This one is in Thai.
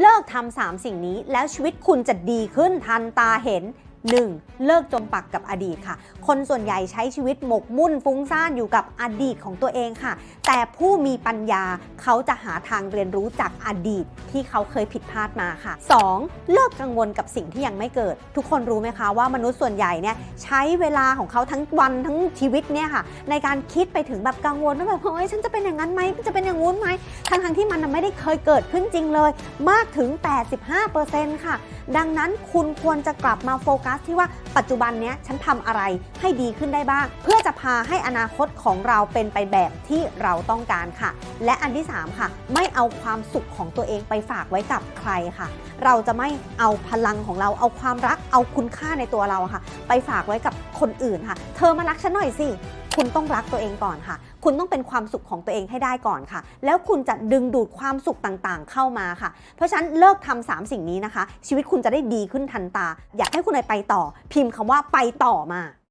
เลิกทำสามสิ่งนี้แล้วชีวิตคุณจะดีขึ้นทันตาเห็น 1. เลิกจมปักกับอดีตค่ะ คนส่วนใหญ่ใช้ชีวิตหมกมุ่นฟุ้งซ่านอยู่กับอดีตของตัวเองค่ะ แต่ผู้มีปัญญาเขาจะหาทางเรียนรู้จากอดีตที่เขาเคยผิดพลาดมาค่ะ 2. เลิกกังวลกับสิ่งที่ยังไม่เกิด ทุกคนรู้ไหมคะว่ามนุษย์ส่วนใหญ่เนี่ยใช้เวลาของเขาทั้งวันทั้งชีวิตเนี่ยค่ะ ในการคิดไปถึงแบบกังวลว่าแบบเฮ้ยฉันจะเป็นอย่างนั้นไหมจะเป็นอย่างงู้นไหมทั้งทั้งที่มันไม่ได้เคยเกิดขึ้นจริงเลย มากถึง 85%ค่ะ ดังนั้นคุณควรจะกลับมาโฟกัสที่ว่าปัจจุบันเนี้ยฉันทำอะไรให้ดีขึ้นได้บ้าง เพื่อจะพาให้อนาคตของเราเป็นไปแบบที่เราต้องการค่ะ และอันที่ 3 ค่ะ ไม่เอาความสุขของตัวเองไปฝากไว้กับใครค่ะ เราจะไม่เอาพลังของเราเอาความรักเอาคุณค่าในตัวเราค่ะ ไปฝากไว้กับคนอื่นค่ะ เธอมารักฉันหน่อยสิ คุณต้องรักตัวเองก่อนค่ะ คุณต้องเป็นความสุขของตัวเองให้ได้ก่อนค่ะ แล้วคุณจะดึงดูดความสุขต่างๆ เข้ามาค่ะ เพราะฉะนั้นเลิกทำสามสิ่งนี้นะคะ ชีวิตคุณจะได้ดีขึ้นทันตา อยากให้คุณไปต่อ พิมพ์คำว่าไปต่อมา